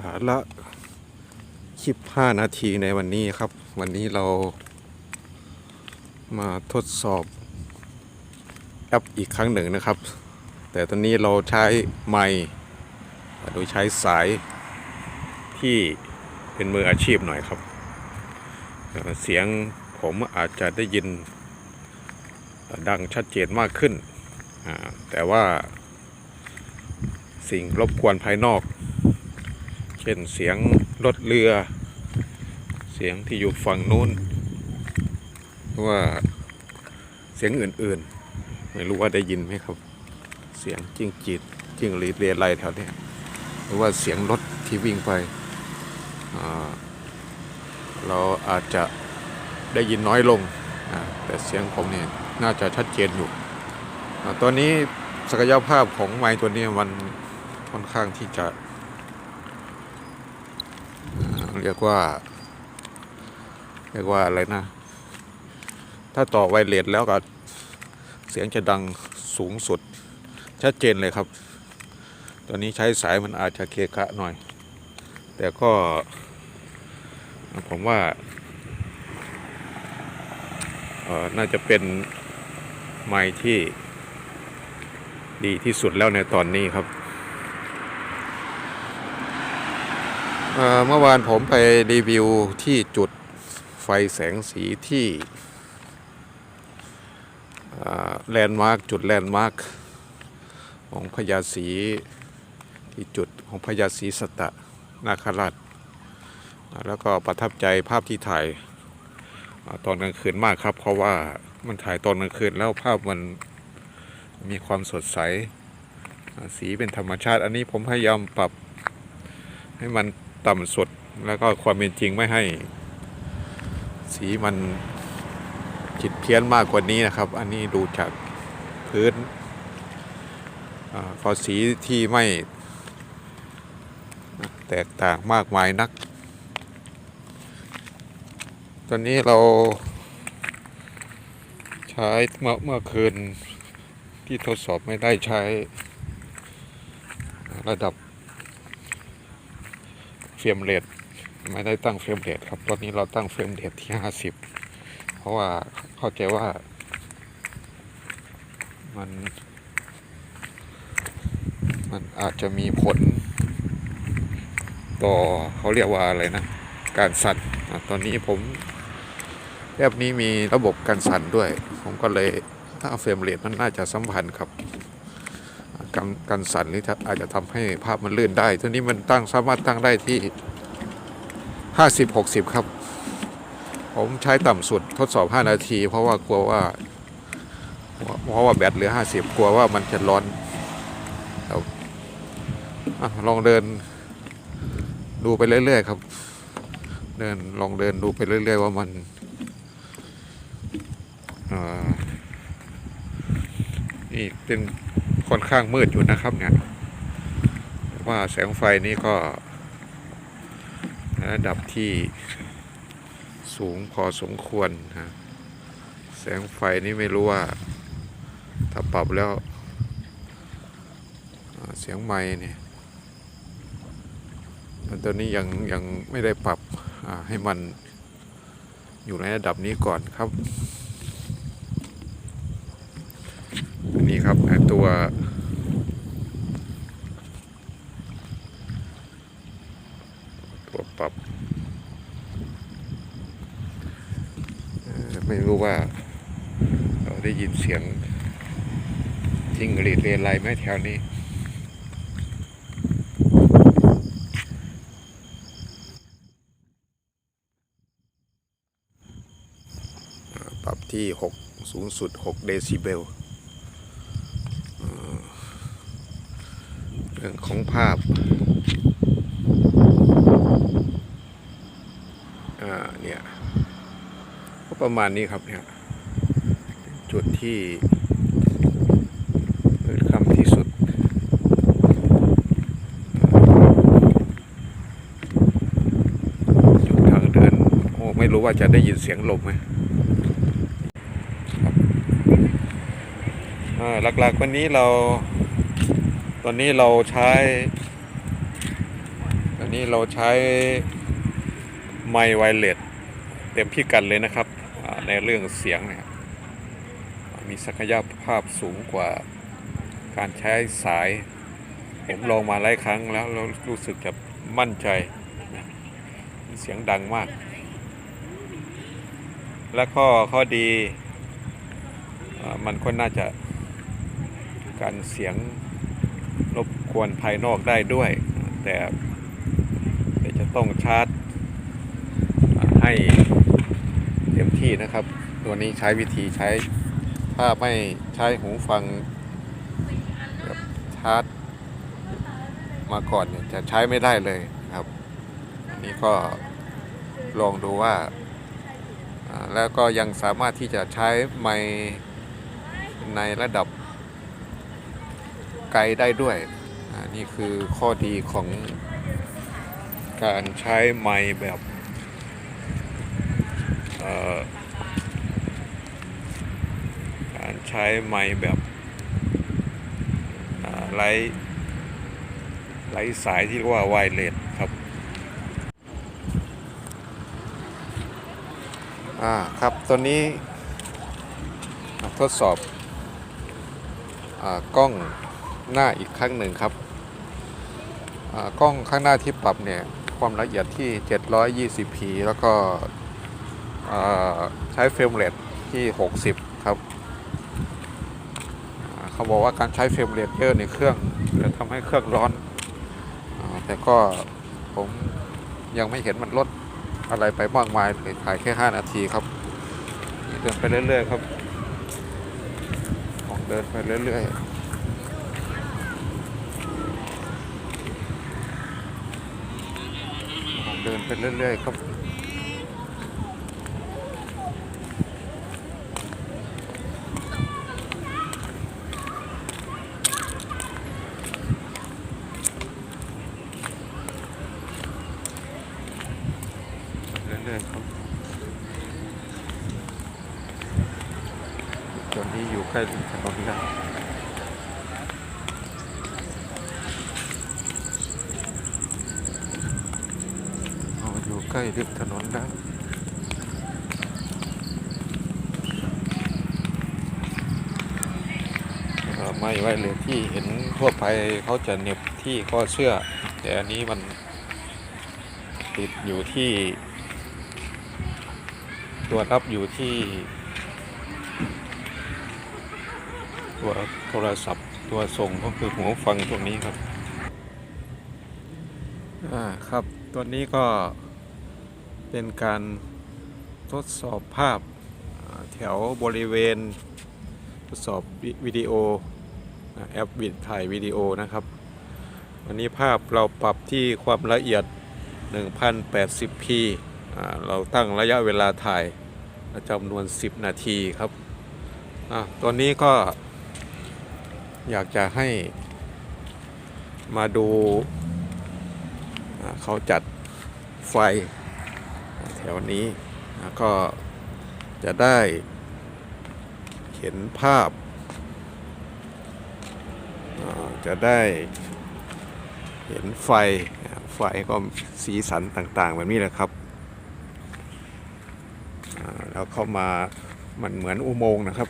สาระคลิป 5 นาทีในวันนี้ครับ วันนี้เรามาทดสอบแอปอีกครั้งหนึ่งนะครับ แต่ตอนนี้เราใช้ไมค์โดยใช้สายที่เป็นมืออาชีพหน่อยครับ เสียงผมอาจจะได้ยินดังชัดเจนมากขึ้น แต่ว่าสิ่งรบกวนภายนอก เช่นเสียงรถเรือ เสียงที่อยู่ฝั่งนู้นหรือว่าเสียงอื่นๆ ไม่รู้ว่าได้ยินไหมครับ เสียงจิ้งจีดจิ้งหรีดเรียไรแถวเนี้ยหรือว่าเสียงรถที่วิ่งไป เราอาจจะได้ยินน้อยลง แต่เสียงผมเนี่ยน่าจะชัดเจนอยู่อตอนนี้ศักยภาพของไมค์ตัวนี้มันค่อนข้างที่จะอ่า เรียกว่า เรียกว่าอะไรนะ ถ้าต่อไวเลสแล้วก็เสียงจะดังสูงสุด ชัดเจนเลยครับ ตอนนี้ใช้สายมันอาจจะเกะกะหน่อย แต่ก็ ผมว่าน่าจะเป็นไม้ที่ดีที่สุดแล้วในตอนนี้ครับ เมื่อวานผมไปรีวิวที่จุดไฟแสงสีที่แลนด์มาร์กจุดแลนด์มาร์กของพญาศรีที่จุดของพญาศรีสตะนาคราช แล้วก็ประทับใจภาพที่ถ่ายอตอนกลางคืนมากครับ เพราะว่ามันถ่ายตอนกลางคืนแล้วภาพมันมีความสดใส สีเป็นธรรมชาติ อันนี้ผมพยายามปรับให้มัน ต่ำสุด แล้วก็ความเป็นจริงไม่ให้ สีมันจิตเพี้ยนมากกว่านี้นะครับ อันนี้ดูจากพื้นอาก็สีที่ไม่แตกต่างมากมายนัก ตอนนี้เราใช้เมื่อเมื่อคืนที่ทดสอบไม่ได้ใช้ระดับ รมเรทไม่ได้ตั้งเฟรมเรทครับ ตอนนี้เราตั้งเฟรมเรทที่50เพราะว่าเข้าใจว่า มัน มันอาจจะมีผล ต่อเขาเรียกว่าอะไรนะ การสั่นตอนนี้ผมแอปนี้มีระบบการสั่นด้วย ผมก็เลยถ้าเฟรมเรทมันน่าจะสัมพันธ์ครับ การการสั่นนี่อาจจะทำให้ภาพมันเลื่อนได้ตัวนี้มันตั้งสามารถตั้งได้ที่ 50 60 ครับ ผมใช้ต่ำสุดทดสอบ 5 นาที เพราะว่ากลัวว่า เพราะว่าแบตเหลือ 50 กลัวว่ามันจะร้อนครับอะลองเดิน ดูไปเรื่อยๆครับ เดินลองเดินดูไปเรื่อย ๆ ว่ามันอ่อนี่เป็น ค่อนข้างมืดอยู่นะครับเนี่ยว่าแสงไฟนี่ก็ระดับที่สูงพอสมควรนะแสงไฟนี่ไม่รู้ว่า ถ้าปรับแล้ว เสียงไม้เนี่ยตอนนี้ยังยังไม่ได้ปรับให้มันอยู่ในระดับนี้ก่อนครับ นี่ ครับตัวตัวปรับ ไม่รู้ว่า เราได้ยินเสียงจิงหรีดเรไรไหมแถวนี้ปรับที่ 6 สูงสุด 6 เดซิเบลเอ่อเรื่องของภาพอ่าเนี่ยก็ประมาณนี้ครับเนี่ยจุดที่มืดค่ำที่สุด จุดทางเดิน โอ้ไม่รู้ว่าจะได้ยินเสียงลมไหมอ่าหลักๆวันนี้เรา ตอนนี้เราใช้ ตอนนี้เราใช้ไมค์ไวเลสเต็มพิกัดเลยนะครับ ในเรื่องเสียงเนี่ยมีศักยภาพสูงกว่าการใช้สาย ผมลองมาหลายครั้งแล้วเรารู้สึกจะมั่นใจ เสียงดังมาก และข้อข้อดีอมันก็น่าจะการเสียง รบกวนภายนอกได้ด้วย แต่แต่จะต้องชาร์จให้เต็มที่นะครับ ตัวนี้ใช้วิธีใช้ ถ้าไม่ใช้หูฟังชาร์จมาก่อนเนี่ยจะใช้ไม่ได้เลยครับอันนี้ก็ลองดูว่า แล้วก็ยังสามารถที่จะใช้ไมในระดับไกลได้ด้วย นี่คือข้อดีของการใช้ไมค์แบบการใช้ไมค์แบบไร้ไร้สายที่เรียกว่าไวเลสครับอ่าครับตัวนี้ทดสอบอกล้องหน้าอีกครั้งหนึ่งครับ กล้องข้างหน้าที่ปรับเนี่ยความละเอียดที่ 720p แล้วก็อ่าใช้เฟรมเรทที่ 60 ครับ เขาบอกว่าการใช้เฟรมเรทเยอะในเครื่องจะทำให้เครื่องร้อนอแต่ก็ผมยังไม่เห็นมันลดอะไรไปมากมายเลยถ่ายแค่ 5 นาทีครับเดินไปเรื่อยๆครับลองเดินไปเรื่อยๆลองเดิน ไปเรื่อยๆครับเรื่อยๆครับตอนนี้อยู่ใกล้ถนนแล้วเราอยู่ ใกล้ริมถนนแล้วไม่ไว้เลยที่เห็นทั่วไปเขาจะเน็บที่ข้อเสื้อ แต่อันนี้มันติดอยู่ที่ ตัวรับอยู่ที่ ตัวโทรศัพท์ตัวส่งก็คือหูฟังตรงนี้ครับ อ่าครับ ตัวนี้ก็ เป็นการทดสอบภาพแถวบริเวณ ทดสอบวิดีโอแอปวิดถ่ายวิดีโอนะครับวันนี้ภาพเราปรับที่ความละเอียด 1080p เราตั้งระยะเวลาถ่ายจำนวน 10 นาทีครับอตอนนี้ก็อยากจะให้มาดูเขาจัดไฟ แถวนี้อะก็จะได้เห็นภาพ จะได้เห็นไฟ ไฟก็สีสันต่างๆ แบบนี้แหละครับ แล้วเข้ามามันเหมือนอุโมงค์นะครับ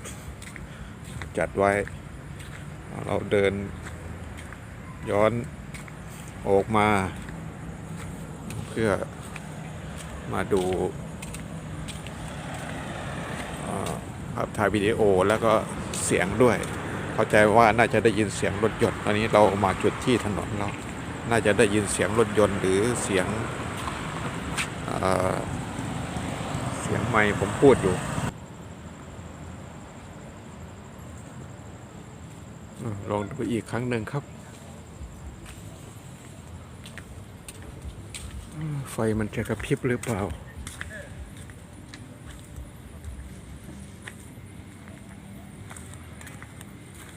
จัดไว้ เราเดินย้อนออกมา เพื่อ มาดูภาพถ่ายวิดีโอแล้วก็เสียงด้วย เข้าใจว่าน่าจะได้ยินเสียงรถยนต์ตอนนี้เรามาจุดที่ถนนเรา น่าจะได้ยินเสียงรถยนต์หรือเสียงเเสียงไมค์ผมพูดอยู่ลองดูอีกครั้งหนึ่งครับอืม ไฟมันจะกระพริบหรือเปล่า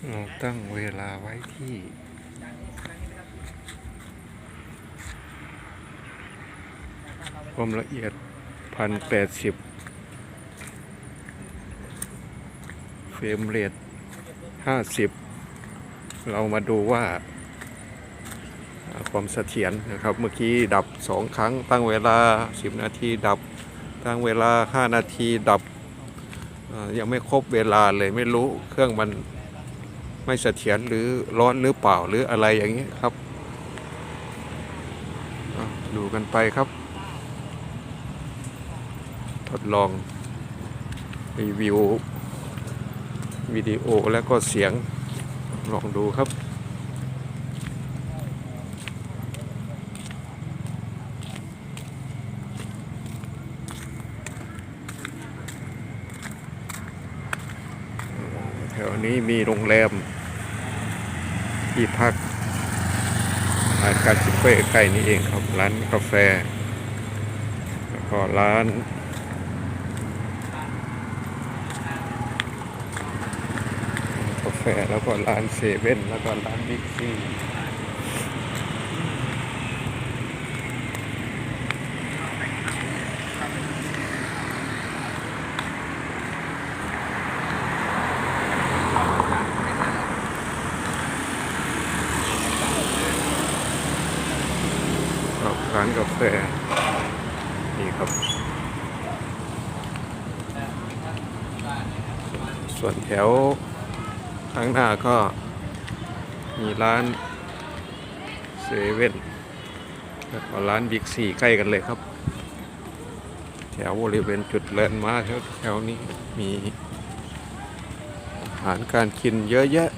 เราตั้งเวลาไว้ที่ความละเอียดพันแปดสิบเฟรมเรทห้าสิบเรามาดูว่า ความเสถียรนะครับ เมื่อกี้ดับสองครั้งตั้งเวลา 10 นาทีดับ ตั้งเวลา 5 นาทีดับยังไม่ครบเวลาเลยไม่รู้เครื่องมันไม่เสถียรหรือร้อนหรือเปล่าหรืออะไรอย่างนี้ครับดูกันไปครับ ทดลองรีวิววิดีโอแล้วก็เสียงลองดูครับ แถวนี้มีโรงแรม ที่พักร้านกาซิเฟ่ใกล้นี้เองครับ ร้านกาแฟ แล้วก็ร้านกาแฟแล้วก็ร้านเซเว่นแล้วก็ร้านบิ๊กซีครับร้านกาแฟ นี่ครับ ส่วนแถวข้างหน้าก็มีร้านเซเว่นแล้วก็ร้านบิ๊กซีใกล้กันเลยครับ แถวบริเวณจุดแลนด์มาร์คแถวนี้มีอาหารการกินเยอะแยะ